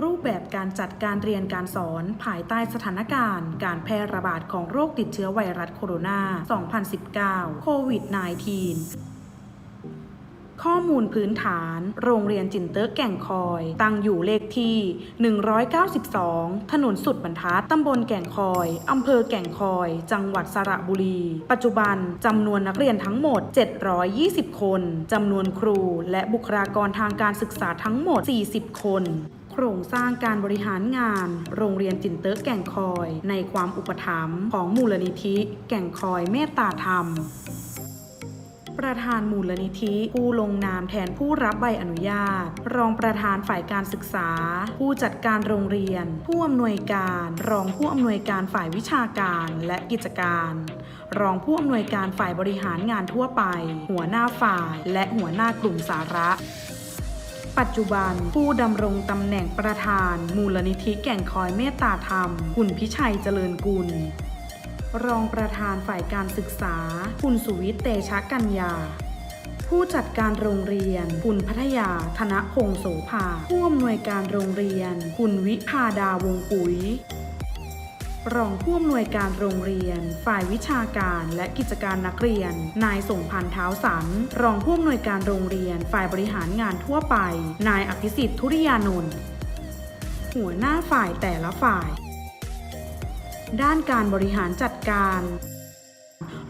รูปแบบการจัดการเรียนการสอนภายใต้สถานการณ์ การแพร่ระบาดของโรคติดเชื้อไวรัสโคโรนา 2019 โควิด -19 ข้อมูลพื้นฐาน โรงเรียนจินเตอร์แก่งคอย ตั้งอยู่เลขที่ 192 ถนนสุดบรรทัด ตำบลแก่งคอย อำเภอแก่งคอย จังหวัดสระบุรี ปัจจุบันจำนวนนักเรียนทั้งหมด 720 คน จำนวนครูและบุคลากรทางการศึกษาทั้งหมด 40 คน โครงสร้างการบริหารงาน โรงเรียนจินเตอร์แก่งคอย ในความอุปถัมภ์ของมูลนิธิแก่งคอยเมตตาธรรมประธานมูลนิธิ ผู้ลงนามแทนผู้รับใบอนุญาต รองประธานฝ่ายการศึกษา ผู้จัดการโรงเรียน ผู้อำนวยการ รองผู้อำนวยการฝ่ายวิชาการและกิจการ รองผู้อำนวยการฝ่ายบริหารงานทั่วไป หัวหน้าฝ่าย และหัวหน้ากลุ่มสาระ ปัจจุบัน ผู้ดำรงตำแหน่งประธาน มูลนิธิแก่งคอยเมตตาธรรม คุณพิชัยเจริญกุล รองประธานฝ่ายการศึกษา คุณสุวิทย์เตชะกัญญา ผู้จัดการโรงเรียน คุณพัทยา ธนพงศ์โสภา ผู้อำนวยการโรงเรียน คุณวิพาดาวงปุ๋ย รองผู้อำนวยการโรงเรียน ฝ่ายวิชาการและกิจการนักเรียน นายส่งพันธ์เท้าสัน รองผู้อำนวยการโรงเรียน ฝ่ายบริหารงานทั่วไป นายอภิสิทธิ์ธุริยานนท์หัวหน้าฝ่ายแต่ละฝ่าย ด้านการบริหารจัดการ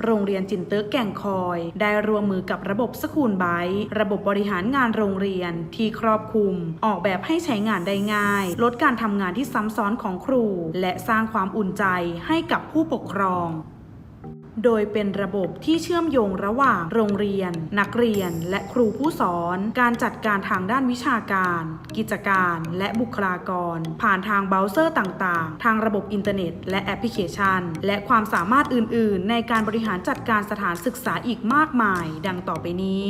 โรงเรียนจินเตอร์แก่งคอย ได้ร่วมมือกับระบบสคูลไบต์ระบบบริหารงานโรงเรียนที่ครอบคลุม ออกแบบให้ใช้งานได้ง่าย ลดการทำงานที่ซ้ำซ้อนของครู และสร้างความอุ่นใจให้กับผู้ปกครอง โดยเป็นระบบที่เชื่อมโยงระหว่างโรงเรียน นักเรียน และครูผู้สอน การจัดการทางด้านวิชาการ กิจการและบุคลากร ผ่านทางเบราว์เซอร์ต่างๆ ทางระบบอินเทอร์เน็ต และแอปพลิเคชัน และความสามารถอื่น ๆ ในการบริหารจัดการสถานศึกษาอีกมากมาย ดังต่อไปนี้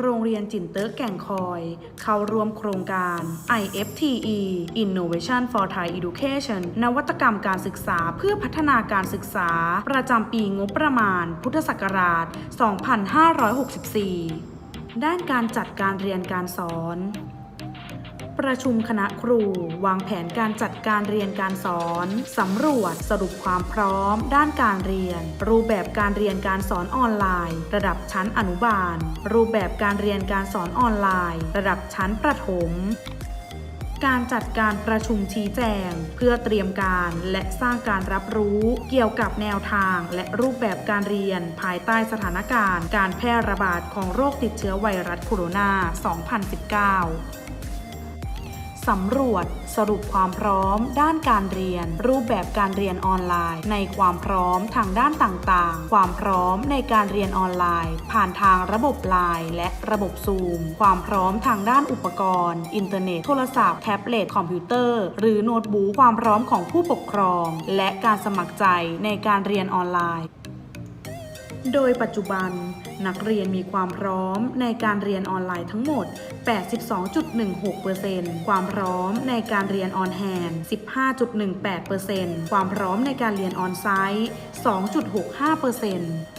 โรงเรียนจินเตอร์แก่งคอย เข้าร่วมโครงการ IFTE Innovation for Thai Education นวัตกรรมการศึกษาเพื่อพัฒนาการศึกษา ประจำปีงบประมาณ พุทธศักราช 2564 ด้านการจัดการเรียนการสอน ประชุมคณะครู วางแผนการจัดการเรียนการสอนสำรวจสรุปความพร้อม ด้านการเรียน รูปแบบการเรียนการสอนออนไลน์ ระดับชั้นอนุบาล รูปแบบการเรียนการสอนออนไลน์ ระดับชั้นประถมการจัดการประชุมชี้แจง เพื่อเตรียมการและสร้างการรับรู้เกี่ยวกับแนวทางและรูปแบบการเรียน ภายใต้สถานการณ์ การแพร่ระบาดของโรคติดเชื้อไวรัสโคโรนา 2019 สำรวจสรุปความพร้อม ด้านการเรียน รูปแบบการเรียนออนไลน์ ในความพร้อมทางด้านต่างๆ ความพร้อมในการเรียนออนไลน์ ผ่านทางระบบไลน์และระบบซูม ความพร้อมทางด้านอุปกรณ์ อินเทอร์เน็ต โทรศัพท์ แท็บเล็ต คอมพิวเตอร์ หรือโน้ตบุ๊ก ความพร้อมของผู้ปกครอง และการสมัครใจในการเรียนออนไลน์ โดยปัจจุบัน นักเรียนมีความพร้อมในการเรียนออนไลน์ทั้งหมด 82.16%ความพร้อมในการเรียนออนแฮนด์15.18%ความพร้อมในการเรียนออนไซต์ 2.65%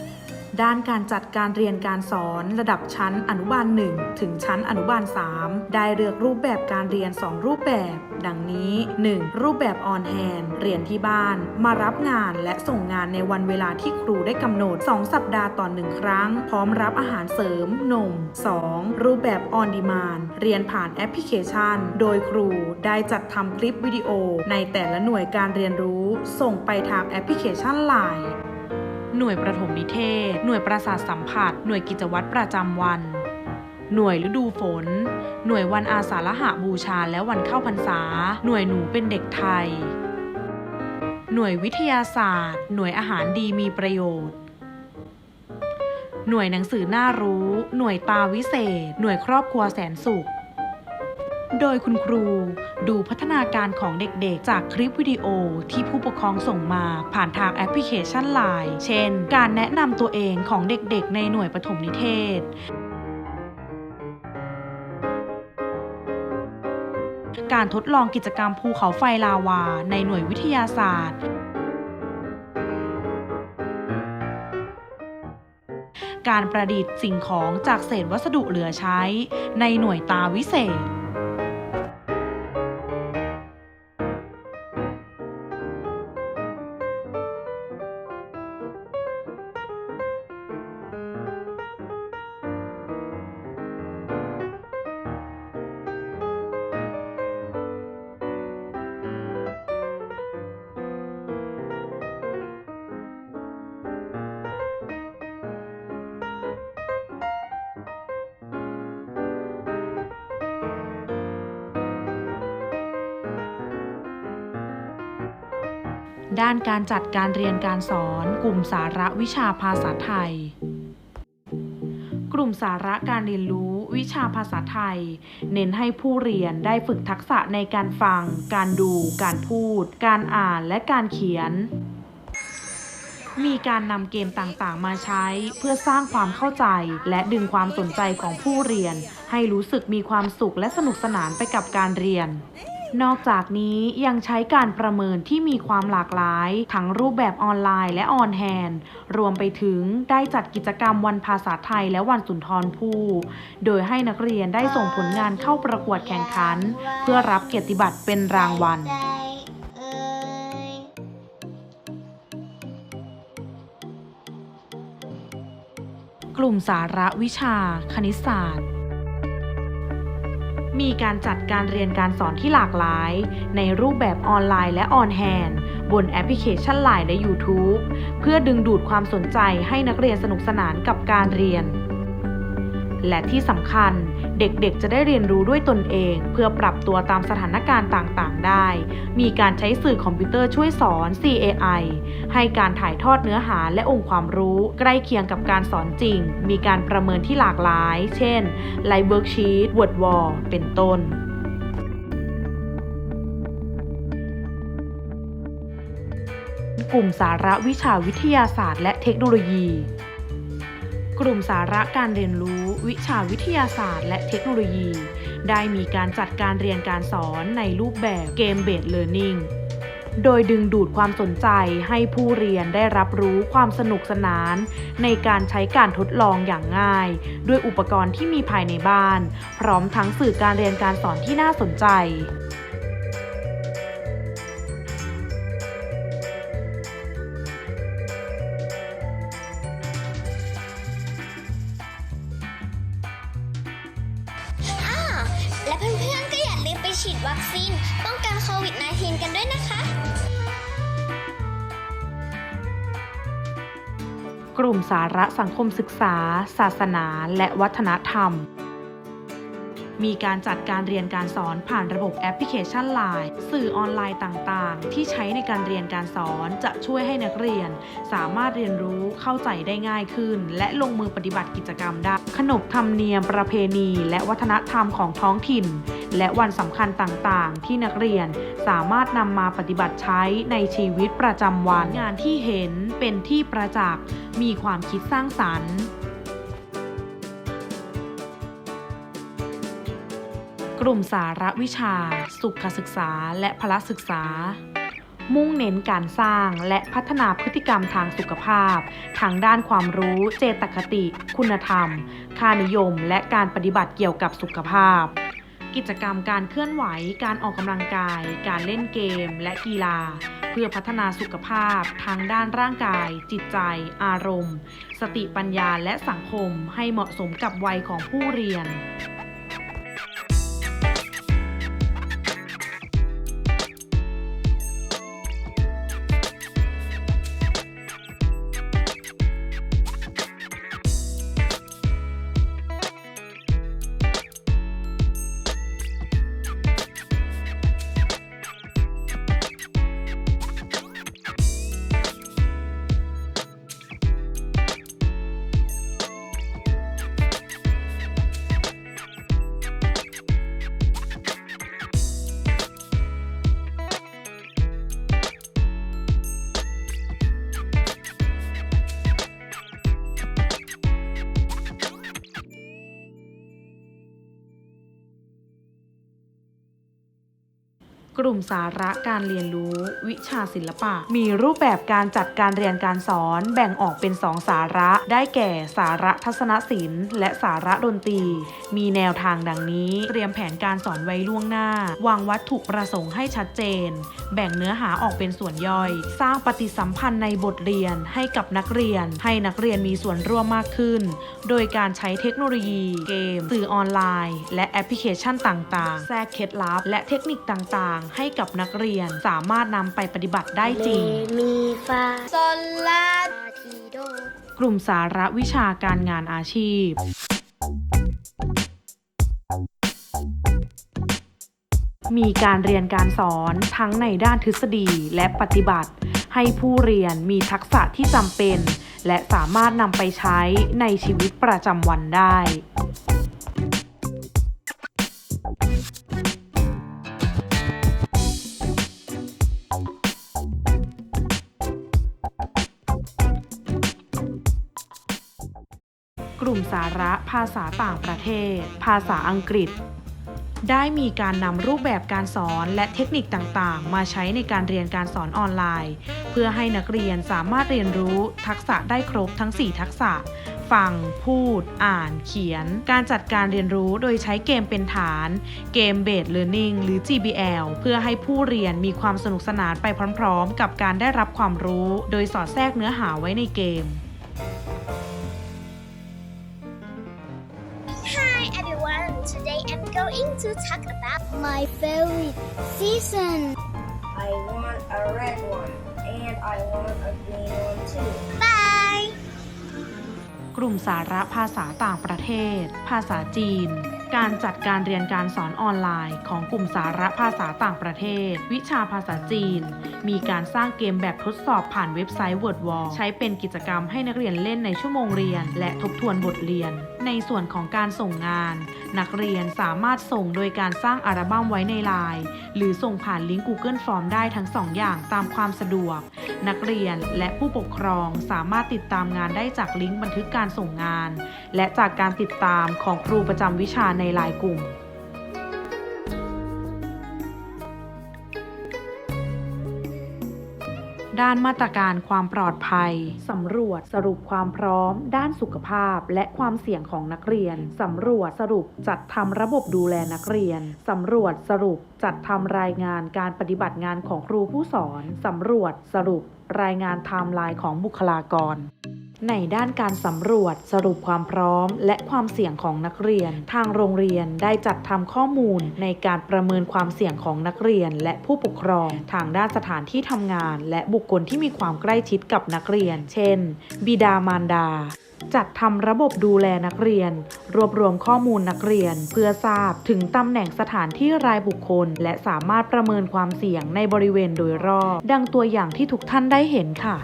ด้านการจัดการเรียนการสอนระดับชั้นอนุบาล 1 ถึงชั้นอนุบาล 3 ได้เลือกรูปแบบการเรียน 2 รูปแบบ ดังนี้ 1. รูปแบบออนแฮนเรียนที่บ้าน มารับงานและส่งงานในวันเวลาที่ครูได้กำหนด 2 สัปดาห์ต่อหนึ่งครั้ง พร้อมรับอาหารเสริม นม 2. รูปแบบออนดีมานเรียนผ่านแอปพลิเคชัน โดยครูได้จัดทำคลิปวิดีโอ ในแต่ละหน่วยการเรียนรู้ ส่งไปทางแอปพลิเคชันไลน์ หน่วยประถมนิเทศ หน่วยประสาทสัมผัส หน่วยกิจวัตรประจำวัน หน่วยฤดูฝน หน่วยวันอาสาฬหบูชาและวันเข้าพรรษา หน่วยหนูเป็นเด็กไทย หน่วยวิทยาศาสตร์ หน่วยอาหารดีมีประโยชน์ หน่วยหนังสือน่ารู้ หน่วยตาวิเศษ หน่วยครอบครัวแสนสุข โดยคุณครูดูพัฒนาการของเด็กๆ จากคลิปวิดีโอที่ผู้ปกครองส่งมาผ่านทางแอปพลิเคชัน Line เช่น การแนะนำตัวเองของเด็กๆ ในหน่วยปฐมนิเทศการทดลองกิจกรรมภูเขาไฟลาวาในหน่วยวิทยาศาสตร์ การประดิษฐ์สิ่งของจากเศษวัสดุเหลือใช้ในหน่วยตาวิเศษ ด้านการจัดการเรียนการสอน กลุ่มสาระวิชาภาษาไทย กลุ่มสาระการเรียนรู้วิชาภาษาไทย เน้นให้ผู้เรียนได้ฝึกทักษะในการฟัง การดู การพูด การอ่านและการเขียน มีการนำเกมต่างๆ มาใช้เพื่อสร้างความเข้าใจ และดึงความสนใจของผู้เรียน ให้รู้สึกมีความสุขและสนุกสนานไปกับการเรียน นอกจากนี้ยังใช้การประเมินที่มีความหลากหลาย ทั้งรูปแบบออนไลน์และออนแฮนรวมไปถึงได้จัดกิจกรรมวันภาษาไทยและวันสุนทรภู่โดยให้นักเรียนได้ส่งผลงานเข้าประกวดแข่งขัน เพื่อรับเกียรติบัตรเป็นรางวัลกลุ่มสาระวิชา คณิตศาสตร์ มีการจัดการเรียนการสอนที่หลากหลาย ในรูปแบบออนไลน์และออนแฮนด์บนแอปพลิเคชัน Line และ YouTube เพื่อดึงดูดความสนใจให้นักเรียนสนุกสนานกับการเรียน และที่สำคัญเด็กๆ จะได้เรียนรู้ด้วยตนเอง เพื่อปรับตัวตามสถานการณ์ต่างๆ ได้ มีการใช้สื่อคอมพิวเตอร์ช่วยสอน CAI ให้การถ่ายทอดเนื้อหาและองค์ความรู้ใกล้เคียงกับการสอนจริง มีการประเมินที่หลากหลาย เช่น Live Worksheet Word Wall เป็นต้นกลุ่มสาระวิชาวิทยาศาสตร์และเทคโนโลยี กลุ่มสาระการเรียนรู้ วิชาวิทยาศาสตร์ และเทคโนโลยี ได้มีการจัดการเรียนการสอนในรูปแบบเกมเบสเลิร์นิ่งโดยดึงดูดความสนใจให้ผู้เรียนได้รับรู้ความสนุกสนาน ในการใช้การทดลองอย่างง่าย ด้วยอุปกรณ์ที่มีภายในบ้าน พร้อมทั้งสื่อการเรียนการสอนที่น่าสนใจ และเพื่อนๆ ก็อย่าลืมไปฉีดวัคซีน ป้องกันโควิด -19 กันด้วยนะคะ กลุ่มสาระสังคมศึกษา ศาสนา และวัฒนธรรม มีการจัดการเรียนการสอนผ่านระบบแอปพลิเคชัน Line สื่อออนไลน์ต่างๆ ที่ใช้ในการเรียนการสอนจะช่วยให้นักเรียน สามารถเรียนรู้เข้าใจได้ง่ายขึ้น และลงมือปฏิบัติกิจกรรมได้ ขนบธรรมเนียมประเพณี และวัฒนธรรมของท้องถิ่น และวันสำคัญต่างๆ ที่นักเรียนสามารถนำมาปฏิบัติใช้ในชีวิตประจำวัน งานที่เห็นเป็นที่ประจักษ์มีความคิดสร้างสรรค์ กลุ่มสาระวิชา สุขศึกษา และพละศึกษา มุ่งเน้นการสร้างและพัฒนาพฤติกรรมทางสุขภาพ ทางด้านความรู้ เจตคติ คุณธรรม ค่านิยม และการปฏิบัติเกี่ยวกับสุขภาพ กิจกรรมการเคลื่อนไหว การออกกำลังกาย การเล่นเกม และกีฬาเพื่อพัฒนาสุขภาพทางด้านร่างกาย จิตใจ อารมณ์ สติปัญญาและสังคมให้เหมาะสมกับวัยของผู้เรียน ลุ่มสาระการเรียนรู้ วิชาศิลปะ มีรูปแบบการจัดการเรียนการสอน แบ่งออกเป็น 2 สาระ ได้แก่สาระทัศนศิลป์ และสาระดนตรี มีแนวทางดังนี้ เตรียมแผนการสอนไว้ล่วงหน้า วางวัตถุประสงค์ให้ชัดเจน แบ่งเนื้อหาออกเป็นส่วนย่อย สร้างปฏิสัมพันธ์ในบทเรียนให้กับนักเรียน ให้นักเรียนมีส่วนร่วมมากขึ้น โดยการใช้เทคโนโลยี เกม สื่อออนไลน์ และแอปพลิเคชันต่างๆ แทรกเคล็ดลับ และเทคนิคต่างๆให้กับนักเรียนสามารถนำไปปฏิบัติได้จริง มีฟาโซลาทีโด กลุ่มสาระวิชาการงานอาชีพ มีการเรียนการสอนทั้งในด้านทฤษฎีและปฏิบัติ ให้ผู้เรียนมีทักษะที่จำเป็น และสามารถนำไปใช้ในชีวิตประจำวันได้ สาระภาษาต่างประเทศ ภาษาอังกฤษ ได้มีการนำรูปแบบการสอนและเทคนิคต่างๆ มาใช้ในการเรียนการสอนออนไลน์ เพื่อให้นักเรียนสามารถเรียนรู้ทักษะได้ครบทั้ง 4 ทักษะฟัง พูด อ่าน เขียน การจัดการเรียนรู้โดยใช้เกมเป็นฐาน เกม Based Learning หรือ GBL เพื่อให้ผู้เรียนมีความสนุกสนานไปพร้อมๆ กับการได้รับความรู้ โดยสอดแทรกเนื้อหาไว้ในเกม going to talk about my favorite season I want a red one, and I want a green one too. bye กลุ่มสาระภาษาต่างประเทศ ภาษาจีน การจัดการเรียนการสอนออนไลน์ของกลุ่มสาระภาษาต่างประเทศ วิชาภาษาจีน มีการสร้างเกมแบบทดสอบผ่านเว็บไซต์ WordWall ใช้เป็นกิจกรรมให้นักเรียนเล่นในชั่วโมงเรียน และทบทวนบทเรียน ในส่วนของการส่งงาน นักเรียนสามารถส่งโดยการสร้างอัลบั้มไว้ในไลน์หรือส่งผ่านลิงก์ Google Form ได้ทั้งสองอย่างตามความสะดวก นักเรียนและผู้ปกครองสามารถติดตามงานได้จากลิงก์บันทึกการส่งงาน และจากการติดตามของครูประจำวิชาในไลน์กลุ่ม ด้านมาตรการความปลอดภัย สำรวจสรุปความพร้อม ด้านสุขภาพและความเสี่ยงของนักเรียน สำรวจสรุปจัดทำระบบดูแลนักเรียน สำรวจสรุปจัดทำรายงานการปฏิบัติงานของครูผู้สอน สำรวจสรุปรายงานไทม์ไลน์ของบุคลากร ในด้านการสำรวจสรุปความพร้อม และความเสี่ยงของนักเรียน ทางโรงเรียนได้จัดทำข้อมูลในการประเมินความเสี่ยงของนักเรียน และผู้ปกครอง ทางด้านสถานที่ทำงาน และบุคคลที่มีความใกล้ชิดกับนักเรียน เช่น บิดามารดาจัดทำระบบดูแลนักเรียน รวบรวมข้อมูลนักเรียน เพื่อทราบถึงตำแหน่งสถานที่รายบุคคล และสามารถประเมินความเสี่ยงในบริเวณโดยรอบ ดังตัวอย่างที่ทุกท่านได้เห็นค่ะ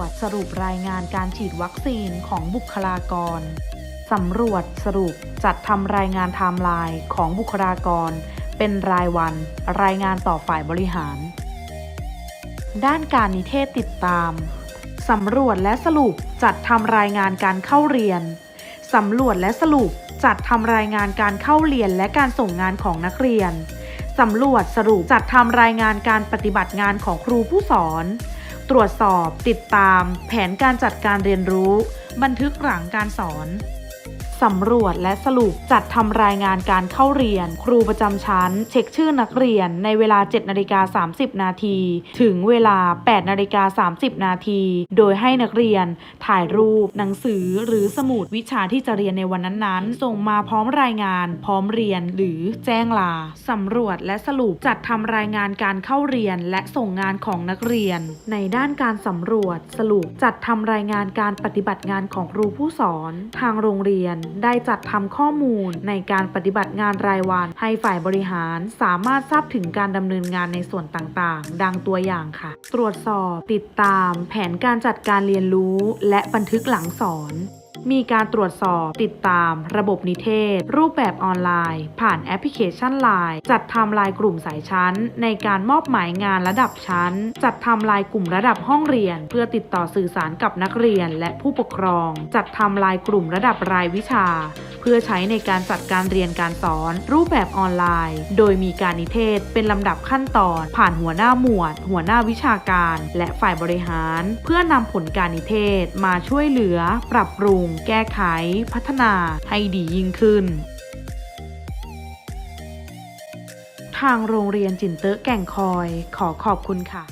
วจสรุปรายงานการฉีดวัคซีนของบุคลากร สำรวจสรุปจัดทำรายงานไทม์ไลน์ของบุคลากร เป็นรายวัน รายงานต่อฝ่ายบริหาร ด้านการนิเทศติดตาม สำรวจและสรุปจัดทำรายงานการเข้าเรียน สำรวจและสรุปจัดทำรายงานการเข้าเรียนและการส่งงานของนักเรียน สำรวจสรุปจัดทำรายงานการปฏิบัติงานของครูผู้สอน ตรวจสอบ ติดตาม แผนการจัดการเรียนรู้ บันทึกหลังการสอน สำรวจและสรุปจัดทำรายงานการเข้าเรียน ครูประจำชั้น เช็คชื่อนักเรียนในเวลา 7นาฬิกา30 นาที ถึงเวลา 8นาฬิกา30 นาที โดยให้นักเรียน ถ่ายรูป หนังสือ หรือสมุดวิชาที่จะเรียนในวันนั้นๆ ส่งมาพร้อมรายงาน พร้อมเรียน หรือแจ้งลาสำรวจและสรุปจัดทำรายงานการเข้าเรียน และส่งงานของนักเรียน ในด้านการสำรวจ สรุปจัดทำรายงานการปฏิบัติงานของครูผู้สอน ทางโรงเรียนได้จัดทำข้อมูลในการปฏิบัติงานรายวัน ให้ฝ่ายบริหารสามารถทราบถึงการดำเนินงานในส่วนต่างๆ ดังตัวอย่างค่ะ ตรวจสอบ ติดตาม แผนการจัดการเรียนรู้ และบันทึกหลังสอน มีการตรวจสอบ ติดตาม ระบบนิเทศ รูปแบบออนไลน์ ผ่านแอปพลิเคชัน Line จัดทำลายกลุ่มสายชั้น ในการมอบหมายงานระดับชั้น จัดทำลายกลุ่มระดับห้องเรียน เพื่อติดต่อสื่อสารกับนักเรียนและผู้ปกครอง จัดทำลายกลุ่มระดับรายวิชา เพื่อใช้ในการจัดการเรียนการสอน รูปแบบออนไลน์ โดยมีการนิเทศเป็นลำดับขั้นตอน ผ่านหัวหน้าหมวด หัวหน้าวิชาการ และฝ่ายบริหาร เพื่อนำผลการนิเทศมาช่วยเหลือ ปรับปรุงงแก้ไข พัฒนาให้ดียิ่งขึ้นทางโรงเรียนจินเตอร์แก่งคอยขอขอบคุณค่ะ